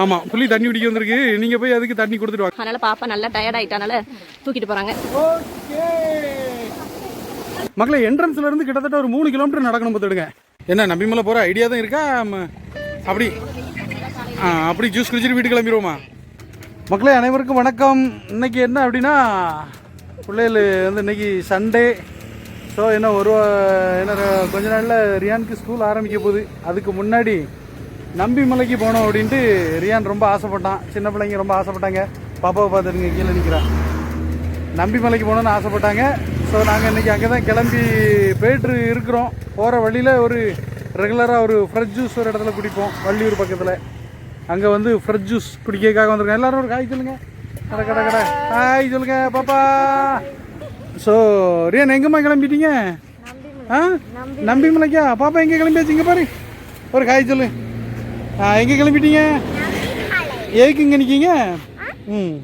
ஆமாம் புள்ளி தண்ணி குடிக்க வந்திருக்கு. நீங்கள் போய் அதுக்கு தண்ணி கொடுத்துட்டு வாங்க. அதனால பாப்பா நல்லா டயர்ட் ஆயிட்டனால தூக்கிட்டு போறாங்க. மக்களே என்ட்ரன்ஸ்ல இருந்து கிட்டத்தட்ட ஒரு மூணு கிலோமீட்டர் நடக்கணும் பார்த்துடுங்க என்ன நம்பிமலை போகிற ஐடியா தான் இருக்கா? அப்படி. ஆ அப்படி ஜூஸ் குடிச்சிட்டு வீட்டுக்கு கிளம்பிடுவோமா? மக்களே அனைவருக்கும் வணக்கம். இன்னைக்கு என்ன அப்படின்னா பிள்ளைகள் வந்து இன்னைக்கு சண்டே ஸோ என்ன ஒரு என்ன கொஞ்ச நாளில் ரியானுக்கு ஸ்கூல் ஆரம்பிக்க போகுது. அதுக்கு முன்னாடி நம்பி மலைக்கு போனோம் அப்படின்ட்டு ரியான் ரொம்ப ஆசைப்பட்டான். சின்ன பிள்ளைங்க ரொம்ப ஆசைப்பட்டாங்க. பாப்பாவை பார்த்துருங்க கீழே நிற்கிறான் நம்பி மலைக்கு போகணுன்னு ஆசைப்பட்டாங்க. ஸோ நாங்கள் இன்றைக்கி அங்கே தான் கிளம்பி போயிட்டு இருக்கிறோம். போகிற வழியில் ஒரு ரெகுலராக ஒரு ஃப்ரெஷ் ஜூஸ் ஒரு இடத்துல குடிப்போம். வள்ளியூர் பக்கத்தில். அங்கே வந்து ஃப்ரெஷ் ஜூஸ் குடிக்கிறதுக்காக வந்திருக்கோம். எல்லாரும் ஒரு காய் சொல்லுங்க. கடை கடை கடை. ஹாய் சொல்லுங்க பாப்பா. ஸோ ரியன் எங்கம்மா கிளம்பிட்டீங்க? ஆ? நம்பி மலைக்கா? பாப்பா எங்கே கிளம்பியாச்சு? இங்கே பாரு. ஒரு காய் சொல்லு. எங்கே கிளம்பிட்டீங்க? எதுக்கு இங்கே நிற்கீங்க ம்.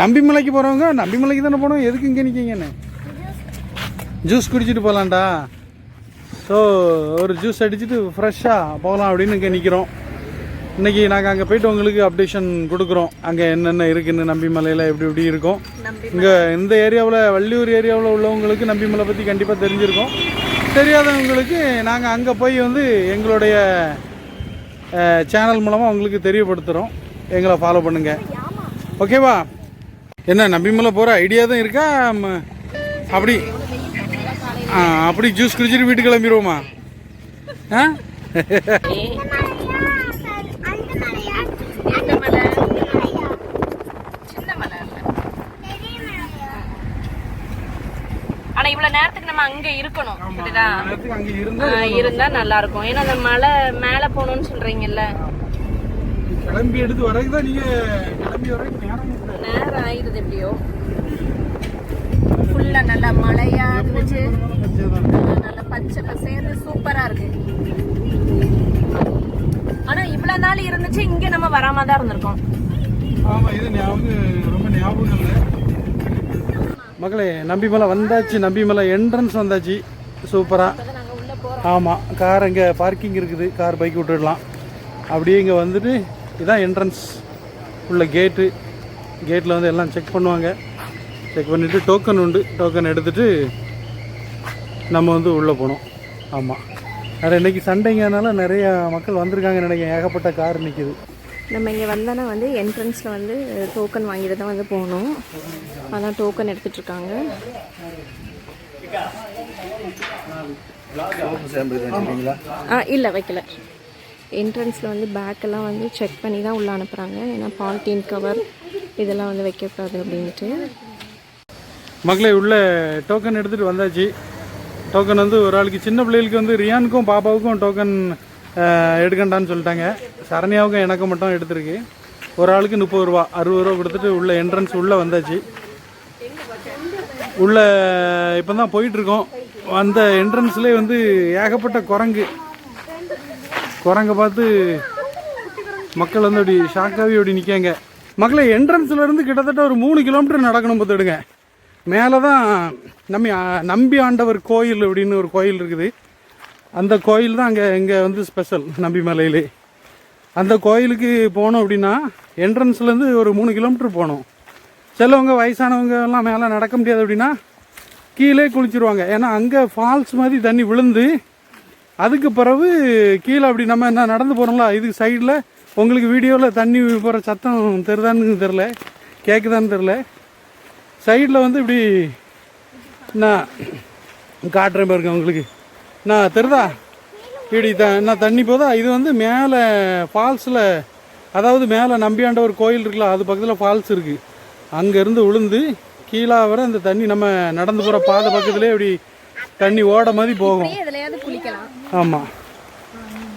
நம்பி மலைக்கு போகிறவங்க நம்பி மலைக்கு தானே போனோம். எதுக்கு இங்கே நிற்கீங்கன்னு ஜூஸ் குடிச்சிட்டு போகலான்டா ஸோ ஒரு ஜூஸ் அடிச்சுட்டு ஃப்ரெஷ்ஷாக போகலாம் அப்படின்னு இங்கே நிற்கிறோம் இன்றைக்கி நாங்கள் அங்கே போயிட்டு உங்களுக்கு அப்டேஷன் கொடுக்குறோம். அங்கே என்னென்ன இருக்குன்னு நம்பி மலையில் எப்படி எப்படி இருக்கும். இங்கே இந்த ஏரியாவில் வள்ளியூர் ஏரியாவில் உள்ளவங்களுக்கு நம்பி மலை பற்றி கண்டிப்பாக தெரிஞ்சிருக்கும். தெரியாதவங்களுக்கு நாங்கள் அங்கே போய் வந்து எங்களுடைய சேனல் மூலமாக உங்களுக்கு தெரியப்படுத்துகிறோம் எங்களை ஃபாலோ பண்ணுங்கள் ஓகேவா என்ன நம்பி மேலே போகிற ஐடியா தான் இருக்கா? அப்படி. ஆ அப்படி ஜூஸ் குடிச்சிட்டு வீட்டுக்கு கிளம்பிடுவோமா ஆ? ஆனா இவ்வளவு நேரத்துக்கு நம்ம அங்க இருக்கணும் இருந்தா நல்லா இருக்கும் ஏன்னா அந்த மலை மேல போகணும்னு சொல்றீங்கல்ல? கிளம்பி எடுத்து வரக்கு தான் நீங்கள் கிளம்பி வரக்கு நேரம் ஆயிடுது எப்படியோ. ஃபுல்லா நல்லா மழையா இருந்துச்சு. நல்ல பச்சை பசேர்னு சூப்பரா இருக்கு. ஆனா இவ்வளவு நாள் இருந்துச்சு இங்க நம்ம வராம தான் இருந்திருக்கோம். ஆமாம் இது ஞாபகம் ரொம்ப ஞாபகம் இல்லை. மகளே நம்பிமலை வந்தாச்சு நம்பிமலை என்ட்ரன்ஸ் வந்தாச்சு. சூப்பராக ஆமாம் கார் இங்கே பார்க்கிங் இருக்குது. கார் பைக் விட்டுடலாம். அப்படியே இங்கே வந்துட்டு இதான் என்ட்ரன்ஸ் உள்ள கேட்டு கேட்டில் வந்து எல்லாம் செக் பண்ணுவாங்க. செக் பண்ணிவிட்டு டோக்கன் உண்டு. டோக்கன் எடுத்துகிட்டு நம்ம வந்து உள்ளே போனோம். ஆமாம் வேறு இன்றைக்கி சண்டைங்கனால நிறையா மக்கள் வந்திருக்காங்க நினைக்கிறேன். ஏகப்பட்ட கார் நிற்கிது நம்ம இங்கே வந்தோன்னா வந்து என்ட்ரன்ஸில் வந்து டோக்கன் வாங்கிட்டு தான் வந்து போகணும். அதான் டோக்கன் எடுத்துகிட்டு இருக்காங்க ஆ இல்லை வைக்கல. என்ட்ரன்ஸில் வந்து பேக்கெல்லாம் வந்து செக் பண்ணி தான் உள்ளே அனுப்புகிறாங்க ஏன்னா பாலித்தீன் கவர் இதெல்லாம் வந்து வைக்கக்கூடாது அப்படின்ட்டு. மகளே உள்ள டோக்கன் எடுத்துகிட்டு வந்தாச்சு. டோக்கன் வந்து ஒரு ஆளுக்கு சின்ன பிள்ளைகளுக்கு வந்து ரியானுக்கும் பாப்பாவுக்கும் டோக்கன் எடுக்கண்டான்னு சொல்லிட்டாங்க. சரண்யாவுக்கும் எனக்கும் மட்டும் எடுத்திருக்கு. ஒரு ஆளுக்கு முப்பது ரூபா அறுபது ரூபா கொடுத்துட்டு உள்ள என்ட்ரன்ஸ் உள்ளே வந்தாச்சு. உள்ளே இப்போ தான் போயிட்டுருக்கோம் அந்த என்ட்ரன்ஸ்லேயே வந்து ஏகப்பட்ட குரங்கு. குரங்கை பார்த்து மக்கள் வந்து அப்படி ஷாக்காகவே அப்படி நிற்காங்க மக்களை என்ட்ரன்ஸ்லேருந்து கிட்டத்தட்ட ஒரு மூணு கிலோமீட்டர் நடக்கணும் பார்த்துடுங்க. மேலே தான் நம்ம நம்பி ஆண்டவர் கோயில் அப்படின்னு ஒரு கோயில் இருக்குது. அந்த கோயில் தான் அங்கே இங்கே வந்து ஸ்பெஷல் நம்பி மலையிலே அந்த கோயிலுக்கு போனோம் அப்படின்னா என்ட்ரன்ஸ்லேருந்து ஒரு மூணு கிலோமீட்டர் போகணும் சிலவங்க வயசானவங்க எல்லாம் மேலே நடக்க முடியாது அப்படின்னா கீழே குளிச்சிருவாங்க. ஏன்னா அங்கே ஃபால்ஸ் மாதிரி தண்ணி விழுந்து அதுக்கு பிறகு கீழே அப்படி நம்ம என்ன நடந்து போகிறோம்ல இதுக்கு சைடில் உங்களுக்கு வீடியோவில் தண்ணி போகிற சத்தம் தெரிதான்னு தெரில கேட்குதான்னு தெரில சைடில் வந்து இப்படி நான் காட்டுறேன் பாருங்க உங்களுக்கு. நான் தெரிதா? இப்படி த நான் தண்ணி போதா? இது வந்து மேலே ஃபால்ஸில் அதாவது மேலே நம்பியாண்டவர் கோயில் இருக்குல்ல அது பக்கத்தில் ஃபால்ஸ் இருக்குது அங்கேருந்து விழுந்து கீழே வர இந்த தண்ணி நம்ம நடந்து போகிற பாதை பக்கத்துலேயே இப்படி தண்ணி ஓட மாதிரி போகும். ஆமாம்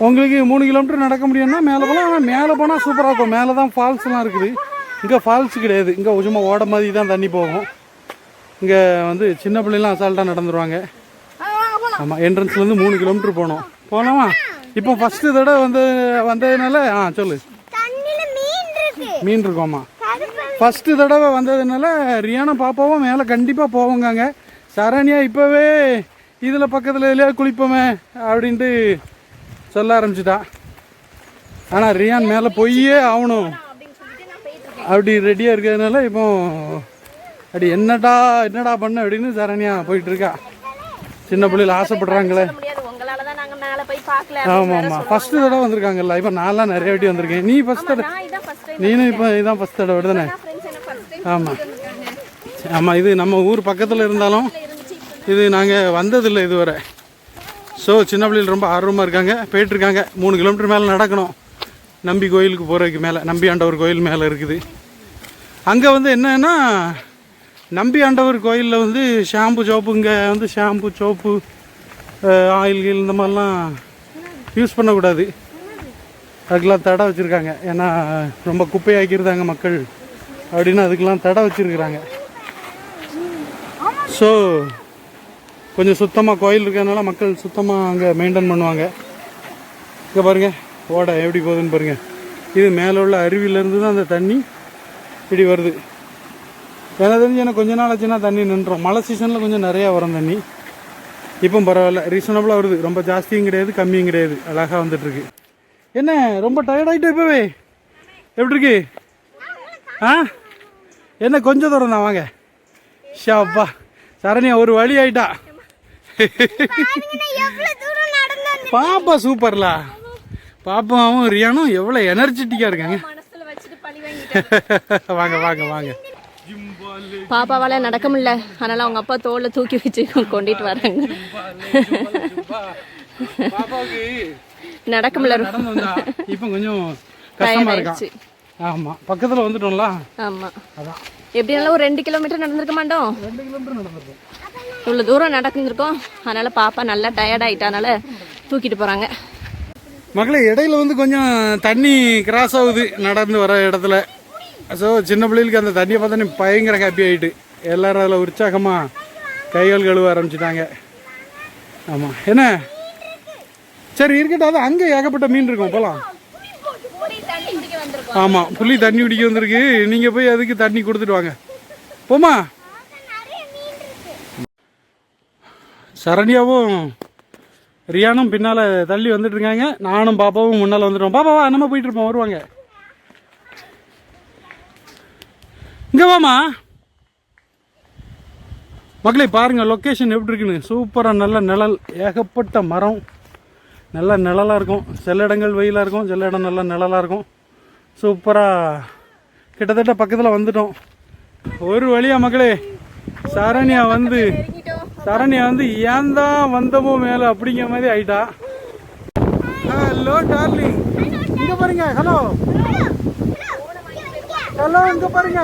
உங்களுக்கு மூணு கிலோமீட்டர் நடக்க முடியும்னா மேலே போகலாம் ஆனால் மேலே போனால் சூப்பராக இருக்கும். மேலே தான் ஃபால்ஸ்லாம் இருக்குது. இங்கே ஃபால்ஸ் கிடையாது. இங்கே சும்மா ஓட மாதிரி தான் தண்ணி போகும். இங்கே வந்து சின்ன பிள்ளைலாம் அசால்ட்டாக நடந்துருவாங்க. ஆமாம் என்ட்ரன்ஸ்லேருந்து மூணு கிலோமீட்டர் போகணும் போகலாமா இப்போ ஃபஸ்ட்டு தடவை வந்து வந்ததுனால ஆ சொல்லு. மீன் இருக்கு. மீன் இருக்கோம்மா ஃபஸ்ட்டு தடவை வந்ததுனால ரியானா பாப்பாவும் மேலே கண்டிப்பாக போவோங்காங்க. சரண்யா இப்போவே இதில் பக்கத்தில் எதுலையா குளிப்போமே அப்படின்ட்டு சொல்ல ஆரம்பிச்சிட்டா. ஆனால் ரியான் மேலே போயே ஆகணும் அப்படி ரெடியாக இருக்கிறதுனால இப்போ அப்படி என்னடா என்னடா பண்ண அப்படின்னு சரண்யா போயிட்டு இருக்கா. சின்ன பிள்ளைகள் ஆசைப்படுறாங்களே. ஆமாம் ஆமாம் ஃபஸ்ட்டு தடவை வந்திருக்காங்கல்ல இப்போ நான்லாம் நிறைய வாட்டி வந்திருக்கேன். நீ ஃபஸ்ட் தடவை நீனும் இப்போ இதான் ஃபஸ்ட் தடவை தானே ஆமாம் ஆமாம் இது நம்ம ஊர் பக்கத்தில் இருந்தாலும் இது நாங்கள் வந்ததில்லை இதுவரை. ஸோ சின்ன பிள்ளைகள் ரொம்ப ஆர்வமாக இருக்காங்க. போயிட்டுருக்காங்க. மூணு கிலோமீட்டர் மேலே நடக்கணும். நம்பி கோயிலுக்கு போகிறதுக்கு மேலே நம்பி ஆண்டவர் கோயில் மேலே இருக்குது. அங்கே வந்து என்னன்னா நம்பி ஆண்டவர் கோயிலில் வந்து ஷாம்பு சோப்பு இங்கே வந்து ஷாம்பு சோப்பு ஆயில் கீழ் இந்த மாதிரிலாம் யூஸ் பண்ணக்கூடாது. அதுக்கெலாம் தடை வச்சுருக்காங்க. ஏன்னா ரொம்ப குப்பையாக்கியிருந்தாங்க மக்கள். அப்படின்னு அதுக்கெலாம் தடை வச்சுருக்குறாங்க. ஸோ கொஞ்சம் சுத்தமாக கோயில் இருக்கிறதுனால மக்கள் சுத்தமாக அங்கே மெயின்டைன் பண்ணுவாங்க. இங்கே பாருங்கள் ஓட எப்படி போகுதுன்னு பாருங்கள் இது மேலே உள்ள அருவியிலேருந்து தான் அந்த தண்ணி இப்படி வருது. எனக்கு தெரிஞ்சு எனக்கு கொஞ்ச நாள் ஆச்சுன்னா தண்ணி நின்றோம். மழை சீசனில் கொஞ்சம் நிறையா வரும் தண்ணி. இப்போ பரவாயில்ல. ரீசனபிளாக வருது. ரொம்ப ஜாஸ்தியும் கிடையாது கம்மியும் கிடையாது. அழகாக வந்துட்டுருக்கு. என்ன ரொம்ப டயர்டாயிட்டே இப்போவே? எப்படி இருக்கு? ஆ? என்ன கொஞ்சம் தூரம் தான் வாங்க. ஷாப்பா சரண்யா ஒரு வழி ஆயிட்டா. பாப்பா சூப்பர்ல. பாப்பாவும் ரியானும் எவ்வளோ எனர்ஜெட்டிக்காக இருக்காங்க. வாங்க வாங்க வாங்க. பாப்பாவால நடக்க முடியல. அதனால அவங்க அப்பா தோல்ல தூக்கி வச்சு கொண்டுட்டு வராங்க. நடக்க முடியல. இப்போ கொஞ்சம் கஷ்டமா இருக்கான் ஆயிடுச்சு ஆமா. பக்கத்துல வந்துட்டோம்ல? ஆமா. அதான். எப்படி இருந்தாலும் ஒரு ரெண்டு கிலோமீட்டர் நடந்திருக்க மாட்டோம். ரெண்டு கிலோமீட்டர் நடந்திருக்கோம் இவ்வளோ தூரம் நடந்துருக்கோம். அதனால பாப்பா நல்லா டயர்ட் ஆயிட்டனால தூக்கிட்டு போறாங்க. மகளே இடையில வந்து கொஞ்சம் தண்ணி கிராஸ் ஆகுது. நடந்து வர இடத்துல. ஸோ சின்ன பிள்ளைகளுக்கு அந்த தண்ணியை பார்த்தா பயங்கர ஹாப்பி ஆகிட்டு எல்லாரும் அதில் உற்சாகமாக கைகள் கழுவ ஆரம்பிச்சிட்டாங்க. ஆமாம் என்ன? சரி இருக்கட்டும். அது அங்கே ஏகப்பட்ட மீன் இருக்கும். போகலாம் ஆமாம் புள்ளி தண்ணி குடிக்க வந்திருக்கு. நீங்கள் போய் அதுக்கு தண்ணி கொடுத்துட்டு வாங்க. போமா சரண்யாவும் ரியானும் பின்னால் தள்ளி வந்துட்டு இருக்காங்க. நானும் பாப்பாவும் முன்னால் வந்துட்டோம். பாப்பா வா நம்ம போயிட்டு இருப்போம். வருவாங்க. இங்கே வாமா மக்களே பாருங்கள் லொக்கேஷன் எப்படி இருக்குன்னு. சூப்பராக நல்ல நிழல் ஏகப்பட்ட மரம். நல்ல நிழலாக இருக்கும். சில இடங்கள் வெயிலாக இருக்கும் சில இடம் நல்ல நிழலாக இருக்கும். சூப்பராக கிட்டத்தட்ட பக்கத்தில் வந்துட்டோம். ஒரு வழியா மக்களே சரண்யா வந்து சரண்யா வந்து ஏன் தான் வந்தமோ மேலே அப்படிங்கிற மாதிரி ஆயிட்டா. ஹலோ டார்லிங் இங்கே பாருங்க ஹலோ எல்லாம் இங்க பாருங்க.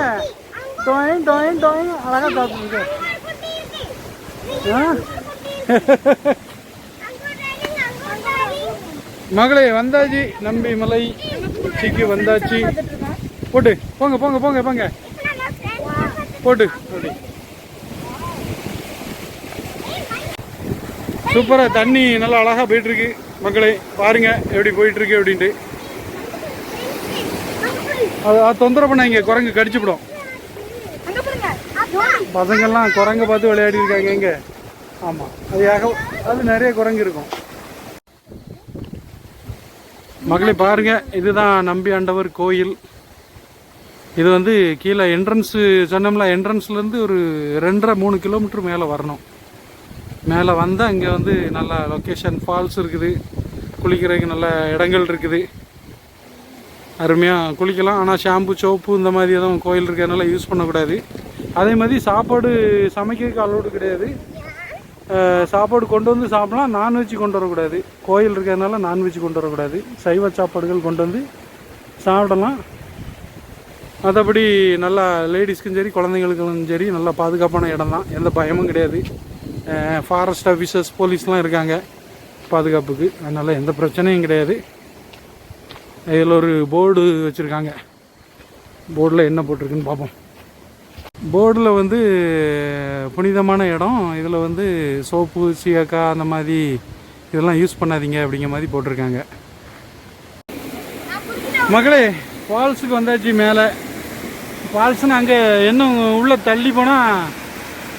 டொயின் டொயின் டொயின். அழகா சாப்பிடுங்க ஆ. மகளே வந்தாச்சு. நம்பி மலை உச்சிக்கு வந்தாச்சு. போட்டு போங்க போங்க போங்க போங்க. போட்டு. அப்படி சூப்பரா தண்ணி நல்லா அழகா போயிட்டு இருக்கு. மக்களே பாருங்க எப்படி போயிட்டு இருக்கு அப்படின்ட்டு. அது அது தொந்தரவு பண்ணாங்க குரங்கு கடிச்சுவிடும் பசங்கள்லாம் குரங்க பார்த்து விளையாடி இருக்காங்க இங்க. ஆமா. அது ஏக அது நிறைய குரங்கு இருக்கும். மகளே பாருங்க. இதுதான் நம்பி ஆண்டவர் கோயில். இது வந்து கீழே என்ட்ரன்ஸு சொன்னோம்ல என்ட்ரன்ஸ்லேருந்து ஒரு ரெண்டரை மூணு கிலோமீட்டர் மேலே வரணும். மேலே வந்தால் இங்கே வந்து நல்ல லொக்கேஷன் ஃபால்ஸ் இருக்குது. குளிக்கிறதுக்கு நல்ல இடங்கள் இருக்குது. அருமையாக குளிக்கலாம். ஆனால் ஷாம்பு சோப்பு இந்த மாதிரி எதுவும் கோயில் இருக்கிறதுனால யூஸ் பண்ணக்கூடாது. அதே மாதிரி சாப்பாடு சமைக்கிறதுக்கு அலோடு கிடையாது. சாப்பாடு கொண்டு வந்து சாப்பிடலாம் நான்வெஜ் கொண்டு வரக்கூடாது. கோயில் இருக்கிறதுனால நான்வெஜ் கொண்டு வரக்கூடாது. சைவ சாப்பாடுகள் கொண்டு வந்து சாப்பிடலாம். மற்றபடி நல்லா லேடிஸ்க்கும் சரி குழந்தைங்களுக்கும் சரி நல்லா பாதுகாப்பான இடம் தான். எந்த பயமும் கிடையாது. ஃபாரஸ்ட் ஆஃபீஸர்ஸ் போலீஸ்லாம் இருக்காங்க பாதுகாப்புக்கு. அதனால் எந்த பிரச்சனையும் கிடையாது. இதில் ஒரு போர்டு வச்சுருக்காங்க. போர்டில் என்ன போட்டிருக்குன்னு பார்ப்போம். போர்டில் வந்து புனிதமான இடம். இதில் வந்து சோப்பு சீயக்காய் அந்த மாதிரி இதெல்லாம் யூஸ் பண்ணாதீங்க அப்படிங்கிற மாதிரி போட்டிருக்காங்க. மகளே ஃபால்ஸுக்கு வந்தாச்சு மேலே. ஃபால்ஸ்னு அங்கே இன்னும் உள்ளே தள்ளி போனால்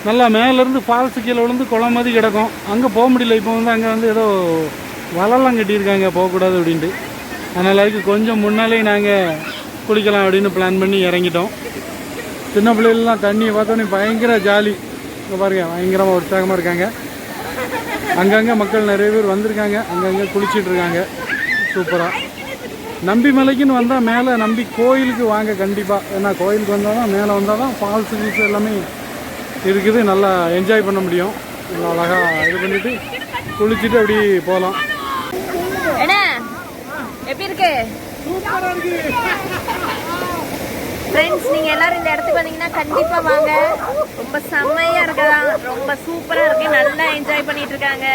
நல்லா மேலேருந்து ஃபால்ஸு கீழே விழுந்து குளம் மாதிரி கிடக்கும். அங்கே போக முடியல. இப்போ வந்து அங்கே வந்து ஏதோ வலைலாம் கட்டியிருக்காங்க. போகக்கூடாது அப்படின்ட்டு. அதனால் அதுக்கு கொஞ்சம் முன்னாலே நாங்கள் குளிக்கலாம் அப்படின்னு பிளான் பண்ணி இறங்கிட்டோம். சின்ன பிள்ளைகள்லாம் தண்ணியை பார்த்தோன்னே பயங்கர ஜாலி. இங்கே பாருங்கள் பயங்கரமாக உற்சாகமாக இருக்காங்க. அங்கங்கே மக்கள் நிறைய பேர் வந்திருக்காங்க. அங்கங்கே குளிச்சிட்டு இருக்காங்க. சூப்பராக நம்பி மலைக்குன்னு வந்தால் மேலே நம்பி கோயிலுக்கு வாங்க கண்டிப்பாக ஏன்னா கோயிலுக்கு வந்தால் தான் மேலே வந்தால் தான் ஃபால்ஸ் கீல்ஸ் எல்லாமே இருக்குது. நல்லா என்ஜாய் பண்ண முடியும். நல்லா அழகாக இது பண்ணிவிட்டு குளிச்சுட்டு அப்படி போகலாம். இருக்கு. ஃப்ரெண்ட்ஸ் நீங்க எல்லாரும் இந்த இடத்துக்கு வந்தீங்கன்னா கண்டிப்பா வாங்க. ரொம்ப செம்மையா இருக்கதா ரொம்ப சூப்பரா இருக்கு. நல்லா என்ஜாய் பண்ணிட்டு இருக்காங்க.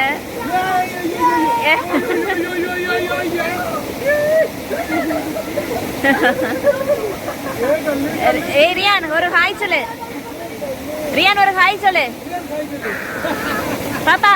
ரியான் ஒரு ஹாய் சொல்லு. ரியான் ஒரு ஹாய் சொல்லு. பாப்பா.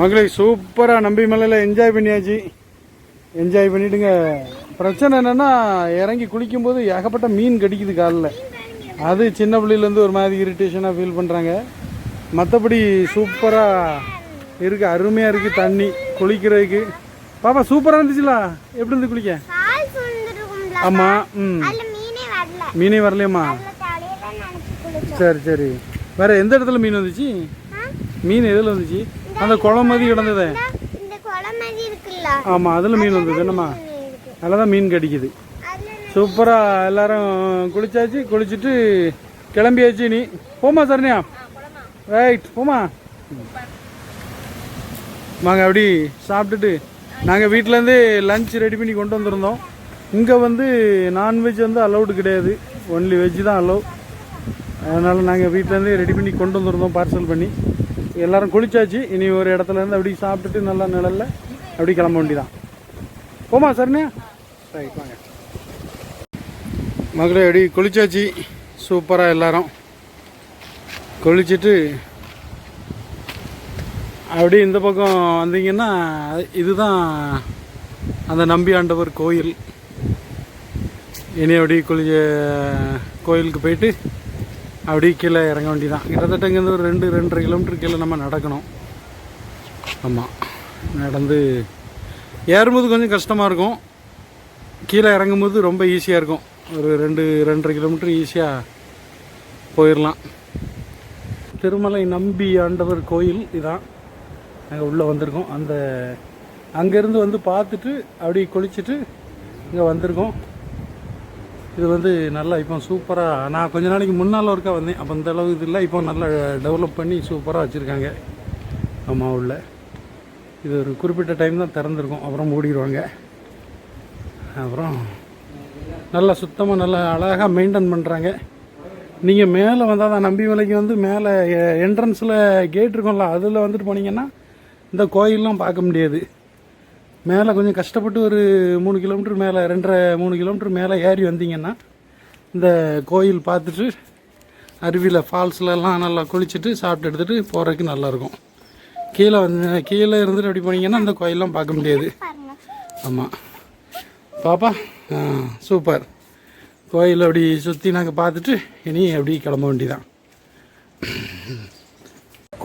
மகளே சூப்பராக நம்பி மலையில் என்ஜாய் பண்ணியாச்சு. என்ஜாய் பண்ணிட்டுங்க பிரச்சனை என்னன்னா இறங்கி குளிக்கும்போது ஏகப்பட்ட மீன் கடிக்குது காலில். அது சின்ன பிள்ளையிலேருந்து ஒரு மாதிரி இரிட்டேஷனாக ஃபீல் பண்ணுறாங்க மற்றபடி சூப்பராக இருக்குது அருமையாக இருக்குது தண்ணி குளிக்கிறதுக்கு. பாப்பா சூப்பராக இருந்துச்சுலா? எப்படி இருந்து குளிக்க? ஆமாம் ம். மீனே வரல. மீனே வரலையம்மா? சரி சரி. வேற எந்த இடத்துல மீன் வந்துச்சு? மீன் எதில் வந்துச்சு? அந்த குளம் மாதிரி கிடந்ததே. ஆமாம் அதில் மீன் வந்தது. என்னம்மா? அதில் தான் மீன் கடிக்குது. சூப்பராக எல்லாரும் குளிச்சாச்சு குளிச்சுட்டு கிளம்பியாச்சு நீ போமா சரண்யா. ரைட் போமா வாங்க அப்படி சாப்பிட்டுட்டு நாங்கள் வீட்டிலேருந்தே லஞ்ச் ரெடி பண்ணி கொண்டு வந்திருந்தோம். இங்கே வந்து நான்வெஜ் வந்து அலௌடு கிடையாது. ஒன்லி வெஜ் தான் அலோவ் அதனால் நாங்கள் வீட்டிலேருந்தே ரெடி பண்ணி கொண்டு வந்துருந்தோம் பார்சல் பண்ணி. எல்லோரும் குளிச்சாச்சு. இனி ஒரு இடத்துல இருந்து அப்படி சாப்பிட்டுட்டு நல்லா நிழலில் அப்படி கிளம்ப வேண்டிதான் போமா சரண்யா. ரைட் வாங்க. மகளே அப்படி குளிச்சாச்சு. சூப்பராக எல்லாரும். குளிச்சுட்டு அப்படி இந்த பக்கம் வந்தீங்கன்னா இதுதான் அந்த நம்பி ஆண்டவர் கோயில். இனி அப்படி குளி கோயிலுக்கு போயிட்டு அப்படி கீழே இறங்க வேண்டியதான் கிட்டத்தட்ட இங்கேருந்து ஒரு ரெண்டு ரெண்டரை கிலோமீட்டர் கீழே நம்ம நடக்கணும். ஆமாம் நடந்து ஏறும்போது கொஞ்சம் கஷ்டமாக இருக்கும். கீழே இறங்கும்போது ரொம்ப ஈஸியாக இருக்கும். ஒரு ரெண்டு ரெண்டரை கிலோமீட்டர் ஈஸியாக போயிடலாம் திருமலை நம்பி ஆண்டவர் கோயில் இதான். நாங்கள் உள்ளே வந்திருக்கோம். அந்த அங்கேருந்து வந்து பார்த்துட்டு அப்படி குளிச்சுட்டு இங்கே வந்திருக்கோம். இது வந்து நல்லா இப்போ சூப்பராக நான் கொஞ்ச நாளைக்கு முன்னால் ஒருக்கா வந்தேன். அப்போ இந்த அளவு இது இல்லை. இப்போ நல்லா டெவலப் பண்ணி சூப்பராக வச்சுருக்காங்க. ஆமாம் உள்ள. இது ஒரு குறிப்பிட்ட டைம் தான் திறந்துருக்கும். அப்புறம் மூடிடுவாங்க அப்புறம் நல்லா சுத்தமாக நல்லா அழகாக மெயின்டைன் பண்ணுறாங்க நீங்கள் மேலே வந்தால் தான் நம்பி மலைக்கு வந்து மேலே என்ட்ரன்ஸில் கேட் இருக்கும்ல அதில் வந்துட்டு போனீங்கன்னா இந்த கோயிலெலாம் பார்க்க முடியாது. மேலே கொஞ்சம் கஷ்டப்பட்டு ஒரு மூணு கிலோமீட்டர் மேலே ரெண்டரை மூணு கிலோமீட்டர் மேலே ஏறி வந்தீங்கன்னா இந்த கோயில் பார்த்துட்டு அருவியில் ஃபால்ஸ்லலாம் நல்லா குளிச்சுட்டு சாப்பிட்டு எடுத்துகிட்டு போகிறதுக்கு நல்லாயிருக்கும். கீழே வந்து கீழே இருந்துட்டு அப்படி போனீங்கன்னா அந்த கோயிலெலாம் பார்க்க முடியாது. ஆமாம் பாப்பா ஆ சூப்பர். கோயில் அப்படி சுற்றி நாங்கள் பார்த்துட்டு இனி அப்படி கிளம்ப வேண்டிதான்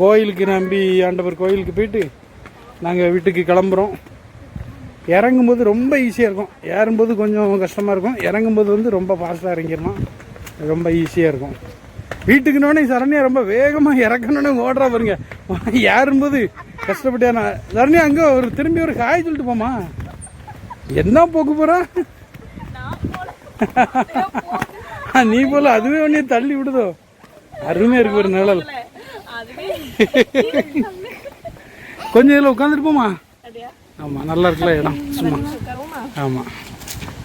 கோயிலுக்கு நம்பி ஆண்டவர் கோயிலுக்கு போயிட்டு நாங்கள் வீட்டுக்கு கிளம்புறோம். இறங்கும்போது ரொம்ப ஈஸியாக இருக்கும். ஏறும்போது கொஞ்சம் கஷ்டமாக இருக்கும். இறங்கும்போது வந்து ரொம்ப ஃபாஸ்ட்டாக இறங்கிடணும். ரொம்ப ஈஸியாக இருக்கும். வீட்டுக்குனோடனே சரண்யா ரொம்ப வேகமாக இறக்கணுன்னு ஓடுறா பாருங்க. ஏறும்போது கஷ்டப்பட்டே நான் சரண்யா அங்கே ஒரு திரும்பி ஒரு காய் சொல்லிட்டு போமா என்ன போக்கு போறா? நீ போல அதுவே உடனே தள்ளி விடுதோ? அருமையா இருக்கு ஒரு நிழல். கொஞ்சம் இதில் உட்காந்துட்டு போமா ஆமாம் நல்லா இருக்குல்ல இடம். சும்மா. ஆமாம்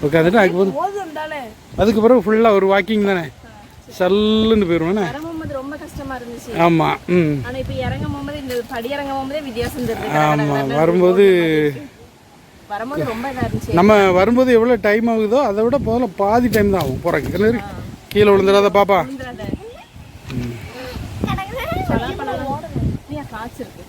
உட்காந்துட்டு அதுக்கு பிறகு அதுக்கு பிறகு ஃபுல்லாக ஒரு வாக்கிங் தானே. சல்லுன்னு போயிடுவோண்ணே வரும்போது ரொம்ப கஷ்டமா இருந்துச்சு. ஆமாம் ம். ஆனா இப்ப இறங்கும் போகும்போது இந்த படி இறங்கும் போகும்போதே வித்தியாசம் தெரியுது. ஆமாம் வரும்போது வரும்போது ரொம்ப இதா இருந்துச்சு. நம்ம வரும்போது எவ்வளோ டைம் ஆகுதோ அதை விட முதல்ல பாதி டைம் தான் ஆகும் போகிறக்கு கீழே விழுந்துடாத பாப்பா. காய்ச்சிருக்கு.